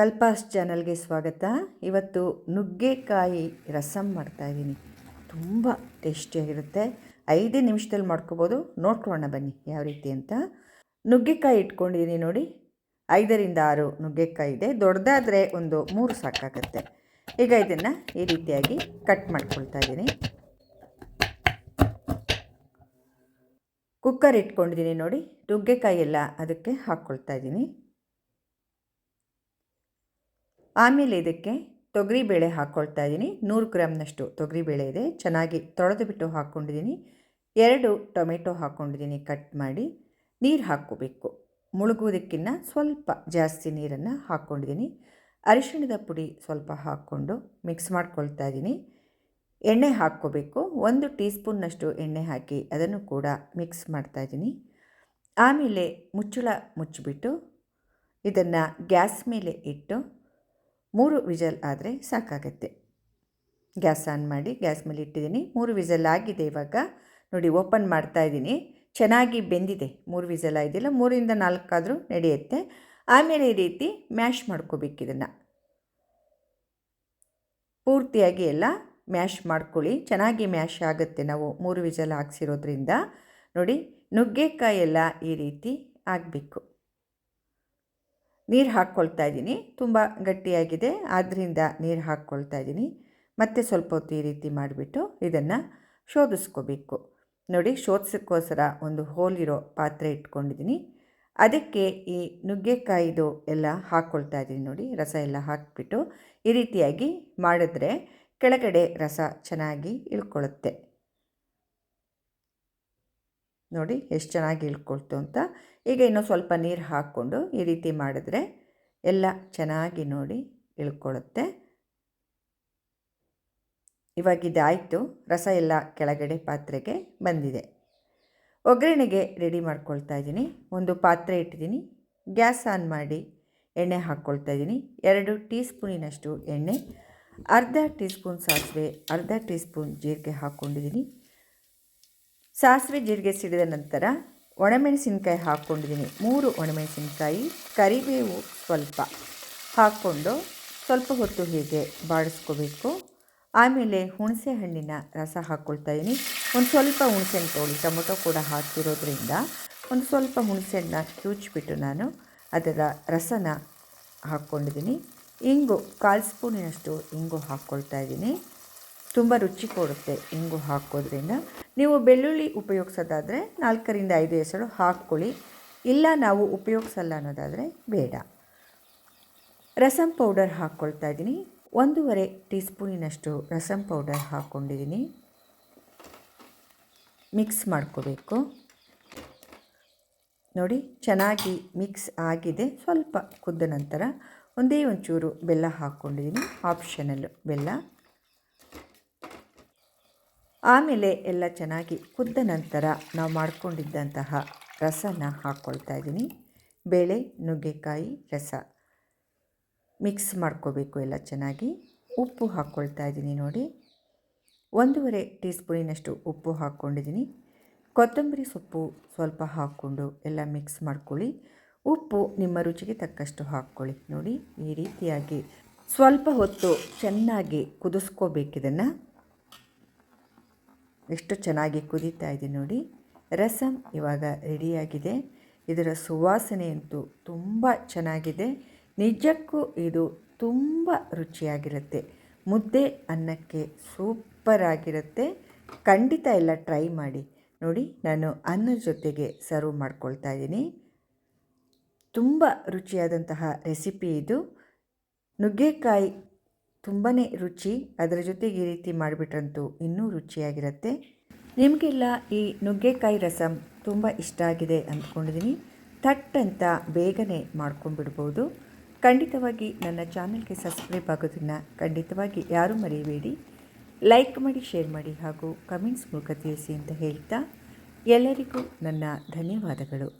ಕಲ್ಪಾಸ್ ಚಾನಲ್ಗೆ ಸ್ವಾಗತ. ಇವತ್ತು ನುಗ್ಗೆಕಾಯಿ ರಸಮ್ ಮಾಡ್ತಾಯಿದ್ದೀನಿ ತುಂಬ ಟೇಸ್ಟಿಯಾಗಿರುತ್ತೆ. ಐದೇ ನಿಮಿಷದಲ್ಲಿ ಮಾಡ್ಕೋಬೋದು. ನೋಡ್ಕೊಳ್ಳೋಣ ಬನ್ನಿ ಯಾವ ರೀತಿ ಅಂತ. ನುಗ್ಗೆಕಾಯಿ ಇಟ್ಕೊಂಡಿದ್ದೀನಿ ನೋಡಿ. ಐದರಿಂದ ಆರು ನುಗ್ಗೆಕಾಯಿ ಇದೆ. ದೊಡ್ಡದಾದರೆ ಒಂದು ಮೂರು ಸಾಕಾಗುತ್ತೆ. ಈಗ ಇದನ್ನು ಈ ರೀತಿಯಾಗಿ ಕಟ್ ಮಾಡ್ಕೊಳ್ತಾ ಇದ್ದೀನಿ. ಕುಕ್ಕರ್ ಇಟ್ಕೊಂಡಿದ್ದೀನಿ ನೋಡಿ. ನುಗ್ಗೆಕಾಯಿ ಎಲ್ಲ ಅದಕ್ಕೆ ಹಾಕ್ಕೊಳ್ತಾ ಇದ್ದೀನಿ. ಆಮೇಲೆ ಇದಕ್ಕೆ ತೊಗರಿ ಬೇಳೆ ಹಾಕ್ಕೊಳ್ತಾ ಇದ್ದೀನಿ. ನೂರು ಗ್ರಾಮ್ನಷ್ಟು ತೊಗರಿಬೇಳೆ ಇದೆ. ಚೆನ್ನಾಗಿ ತೊಳೆದು ಬಿಟ್ಟು ಹಾಕ್ಕೊಂಡಿದ್ದೀನಿ. ಎರಡು ಟೊಮೆಟೊ ಹಾಕ್ಕೊಂಡಿದ್ದೀನಿ ಕಟ್ ಮಾಡಿ. ನೀರು ಹಾಕ್ಕೋಬೇಕು. ಮುಳುಗುವುದಕ್ಕಿಂತ ಸ್ವಲ್ಪ ಜಾಸ್ತಿ ನೀರನ್ನು ಹಾಕ್ಕೊಂಡಿದ್ದೀನಿ. ಅರಿಶಿಣದ ಪುಡಿ ಸ್ವಲ್ಪ ಹಾಕ್ಕೊಂಡು ಮಿಕ್ಸ್ ಮಾಡ್ಕೊಳ್ತಾ ಇದ್ದೀನಿ. ಎಣ್ಣೆ ಹಾಕ್ಕೋಬೇಕು. ಒಂದು ಟೀ ಸ್ಪೂನ್ನಷ್ಟು ಎಣ್ಣೆ ಹಾಕಿ ಅದನ್ನು ಕೂಡ ಮಿಕ್ಸ್ ಮಾಡ್ತಾಯಿದ್ದೀನಿ ಆಮೇಲೆ ಮುಚ್ಚಳ ಮುಚ್ಚಿಬಿಟ್ಟು ಇದನ್ನು ಗ್ಯಾಸ್ ಮೇಲೆ ಇಟ್ಟು ಮೂರು ವಿಜಲ್ ಆದರೆ ಸಾಕಾಗತ್ತೆ. ಗ್ಯಾಸ್ ಆನ್ ಮಾಡಿ ಗ್ಯಾಸ್ ಮೇಲೆ ಇಟ್ಟಿದ್ದೀನಿ. ಮೂರು ವಿಜಲ್ ಆಗಿದೆ ಇವಾಗ. ನೋಡಿ, ಓಪನ್ ಮಾಡ್ತಾ ಇದ್ದೀನಿ. ಚೆನ್ನಾಗಿ ಬೆಂದಿದೆ. ಮೂರು ವಿಜಲ್ ಆಗಿದೆಯಲ್ಲ ಮೂರಿಂದ ನಾಲ್ಕಾದರೂ ನಡೆಯುತ್ತೆ. ಆಮೇಲೆ ಈ ರೀತಿ ಮ್ಯಾಶ್ ಮಾಡ್ಕೋಬೇಕು ಇದನ್ನು. ಪೂರ್ತಿಯಾಗಿ ಎಲ್ಲ ಮ್ಯಾಶ್ ಮಾಡ್ಕೊಳ್ಳಿ. ಚೆನ್ನಾಗಿ ಮ್ಯಾಶ್ ಆಗುತ್ತೆ ನಾವು ಮೂರು ವಿಜಲ್ ಹಾಕ್ಸಿರೋದ್ರಿಂದ. ನೋಡಿ ನುಗ್ಗೆಕಾಯಿ ಎಲ್ಲ ಈ ರೀತಿ ಆಗಬೇಕು. ನೀರು ಹಾಕ್ಕೊಳ್ತಾ ಇದ್ದೀನಿ. ತುಂಬ ಗಟ್ಟಿಯಾಗಿದೆ. ಆದ್ದರಿಂದ ನೀರು ಹಾಕ್ಕೊಳ್ತಾ ಇದ್ದೀನಿ. ಮತ್ತೆ ಸ್ವಲ್ಪ ಹೊತ್ತು ಈ ರೀತಿ ಮಾಡಿಬಿಟ್ಟು ಇದನ್ನು ಶೋಧಿಸ್ಕೋಬೇಕು. ನೋಡಿ, ಶೋಧಿಸೋಕ್ಕೋಸ್ಕರ ಒಂದು ಹೋಲಿರೋ ಪಾತ್ರೆ ಇಟ್ಕೊಂಡಿದ್ದೀನಿ. ಅದಕ್ಕೆ ಈ ನುಗ್ಗೆಕಾಯಿದು ಎಲ್ಲ ಹಾಕ್ಕೊಳ್ತಾ ಇದ್ದೀನಿ ನೋಡಿ. ರಸ ಎಲ್ಲ ಹಾಕಿಬಿಟ್ಟು ಈ ರೀತಿಯಾಗಿ ಮಾಡಿದ್ರೆ ಕೆಳಗಡೆ ರಸ ಚೆನ್ನಾಗಿ ಇಳ್ಕೊಳ್ಳುತ್ತೆ ನೋಡಿ ಎಷ್ಟು ಚೆನ್ನಾಗಿ ಇಳ್ಕೊಳ್ತು ಅಂತ. ಈಗ ಇನ್ನೂ ಸ್ವಲ್ಪ ನೀರು ಹಾಕ್ಕೊಂಡು ಈ ರೀತಿ ಮಾಡಿದ್ರೆ ಎಲ್ಲ ಚೆನ್ನಾಗಿ ನೋಡಿ ಇಳ್ಕೊಳ್ಳುತ್ತೆ ಇವಾಗ ಇದಾಯಿತು. ರಸ ಎಲ್ಲ ಕೆಳಗಡೆ ಪಾತ್ರೆಗೆ ಬಂದಿದೆ. ಒಗ್ಗರಣೆಗೆ ರೆಡಿ ಮಾಡ್ಕೊಳ್ತಾ ಇದ್ದೀನಿ. ಒಂದು ಪಾತ್ರೆ ಇಟ್ಟಿದ್ದೀನಿ. ಗ್ಯಾಸ್ ಆನ್ ಮಾಡಿ ಎಣ್ಣೆ ಹಾಕ್ಕೊಳ್ತಾ ಇದ್ದೀನಿ. ಎರಡು ಟೀ ಸ್ಪೂನಿನಷ್ಟು ಎಣ್ಣೆ, ಅರ್ಧ ಟೀ ಸ್ಪೂನ್ ಸಾಸಿವೆ, ಅರ್ಧ ಟೀ ಸ್ಪೂನ್ ಜೀರಿಗೆ ಹಾಕ್ಕೊಂಡಿದ್ದೀನಿ. ಸಾಸಿವೆ ಜೀರಿಗೆ ಸಿಡಿದ ನಂತರ ಒಣಮೆಣಸಿನ್ಕಾಯಿ ಹಾಕ್ಕೊಂಡಿದ್ದೀನಿ. ಮೂರು ಒಣಮೆಣಸಿನ್ಕಾಯಿ, ಕರಿಬೇವು ಸ್ವಲ್ಪ. ಹಾಕ್ಕೊಂಡು ಸ್ವಲ್ಪ ಹೊತ್ತು ಹೀಗೆ ಬಾಡಿಸ್ಕೋಬೇಕು ಆಮೇಲೆ ಹುಣಸೆ ಹಣ್ಣಿನ ರಸ ಹಾಕ್ಕೊಳ್ತಾ ಇದ್ದೀನಿ ಒಂದು ಸ್ವಲ್ಪ ಹುಣಸೆಹಣ್ಣು ತೊಗೊಳ್ಳಿ ಟೊಮೊಟೊ ಕೂಡ ಹಾಕಿರೋದ್ರಿಂದ ಒಂದು ಸ್ವಲ್ಪ ಹುಣಸೆಹಣ್ಣ ಕ್ಯೂಚ್ಬಿಟ್ಟು ನಾನು ಅದರ ರಸನ ಹಾಕ್ಕೊಂಡಿದ್ದೀನಿ. ಇಂಗು, ಕಾಲು ಸ್ಪೂನಿನಷ್ಟು ಇಂಗು ಹಾಕ್ಕೊಳ್ತಾ ಇದ್ದೀನಿ ತುಂಬ ರುಚಿ ಕೊಡುತ್ತೆ ಇಂಗು ಹಾಕೋದ್ರಿಂದ. ನೀವು ಬೆಳ್ಳುಳ್ಳಿ ಉಪಯೋಗಿಸೋದಾದರೆ ನಾಲ್ಕರಿಂದ ಐದು ಹೆಸರು ಹಾಕ್ಕೊಳ್ಳಿ. ಇಲ್ಲ, ನಾವು ಉಪಯೋಗಿಸಲ್ಲ ಅನ್ನೋದಾದರೆ ಬೇಡ. ರಸಂ ಪೌಡರ್ ಹಾಕ್ಕೊಳ್ತಾ ಇದ್ದೀನಿ. ಒಂದೂವರೆ ಟೀ ಸ್ಪೂನಿನಷ್ಟು ರಸಂ ಪೌಡರ್ ಹಾಕ್ಕೊಂಡಿದ್ದೀನಿ. ಮಿಕ್ಸ್ ಮಾಡ್ಕೋಬೇಕು. ನೋಡಿ, ಚೆನ್ನಾಗಿ ಮಿಕ್ಸ್ ಆಗಿದೆ. ಸ್ವಲ್ಪ ಕುದ್ದ ನಂತರ ಒಂದೇ ಒಂಚೂರು ಬೆಲ್ಲ ಹಾಕ್ಕೊಂಡಿದ್ದೀನಿ. ಆಪ್ಷನಲ್ಲು ಬೆಲ್ಲ. ಆಮೇಲೆ ಎಲ್ಲ ಚೆನ್ನಾಗಿ ಕುದ್ದ ನಂತರ ನಾವು ಮಾಡಿಕೊಂಡಿದ್ದಂತಹ ರಸನ ಹಾಕ್ಕೊಳ್ತಾ ಇದ್ದೀನಿ. ಬೇಳೆ, ನುಗ್ಗೆಕಾಯಿ ರಸ ಮಿಕ್ಸ್ ಮಾಡ್ಕೋಬೇಕು ಎಲ್ಲ ಚೆನ್ನಾಗಿ. ಉಪ್ಪು ಹಾಕ್ಕೊಳ್ತಾ ಇದ್ದೀನಿ ನೋಡಿ. ಒಂದೂವರೆ ಟೀ ಸ್ಪೂನಿನಷ್ಟು ಉಪ್ಪು ಹಾಕ್ಕೊಂಡಿದ್ದೀನಿ. ಕೊತ್ತಂಬರಿ ಸೊಪ್ಪು ಸ್ವಲ್ಪ ಹಾಕ್ಕೊಂಡು ಎಲ್ಲ ಮಿಕ್ಸ್ ಮಾಡ್ಕೊಳ್ಳಿ. ಉಪ್ಪು ನಿಮ್ಮ ರುಚಿಗೆ ತಕ್ಕಷ್ಟು ಹಾಕ್ಕೊಳ್ಳಿ ನೋಡಿ. ಈ ರೀತಿಯಾಗಿ ಸ್ವಲ್ಪ ಹೊತ್ತು ಚೆನ್ನಾಗಿ ಕುದಿಸ್ಕೋಬೇಕಿದನ್ನು. ಎಷ್ಟು ಚೆನ್ನಾಗಿ ಕುದೀತಾ ಇದೆ ನೋಡಿ. ರಸಂ ಇವಾಗ ರೆಡಿಯಾಗಿದೆ. ಇದರ ಸುವಾಸನೆಯಂತೂ ತುಂಬ ಚೆನ್ನಾಗಿದೆ. ನಿಜಕ್ಕೂ ಇದು ತುಂಬ ರುಚಿಯಾಗಿರುತ್ತೆ. ಮುದ್ದೆ ಅನ್ನಕ್ಕೆ ಸೂಪರ್ ಆಗಿರುತ್ತೆ. ಖಂಡಿತ ಎಲ್ಲ ಟ್ರೈ ಮಾಡಿ. ನೋಡಿ, ನಾನು ಅನ್ನದ ಜೊತೆಗೆ ಸರ್ವ್ ಮಾಡ್ಕೊಳ್ತಾ ಇದ್ದೀನಿ. ತುಂಬ ರುಚಿಯಾದಂತಹ ರೆಸಿಪಿ ಇದು. ನುಗ್ಗೆಕಾಯಿ ತುಂಬಾ ರುಚಿ, ಅದರ ಜೊತೆಗೆ ಈ ರೀತಿ ಮಾಡಿಬಿಟ್ರಂತೂ ಇನ್ನೂ ರುಚಿಯಾಗಿರುತ್ತೆ. ನಿಮಗೆಲ್ಲ ಈ ನುಗ್ಗೆಕಾಯಿ ರಸಂ ತುಂಬ ಇಷ್ಟ ಆಗಿದೆ ಅಂದ್ಕೊಂಡಿದ್ದೀನಿ ಥಟ್ ಅಂತ ಬೇಗನೆ ಮಾಡ್ಕೊಂಡ್ಬಿಡ್ಬೋದು. ಖಂಡಿತವಾಗಿ ನನ್ನ ಚಾನಲ್ಗೆ ಸಬ್ಸ್ಕ್ರೈಬ್ ಆಗೋದನ್ನು ಖಂಡಿತವಾಗಿ ಯಾರೂ ಮರೆಯಬೇಡಿ ಲೈಕ್ ಮಾಡಿ, ಶೇರ್ ಮಾಡಿ ಹಾಗೂ ಕಮೆಂಟ್ಸ್ ಮೂಲಕ ತಿಳಿಸಿ ಅಂತ ಹೇಳ್ತಾ ಎಲ್ಲರಿಗೂ ನನ್ನ ಧನ್ಯವಾದಗಳು.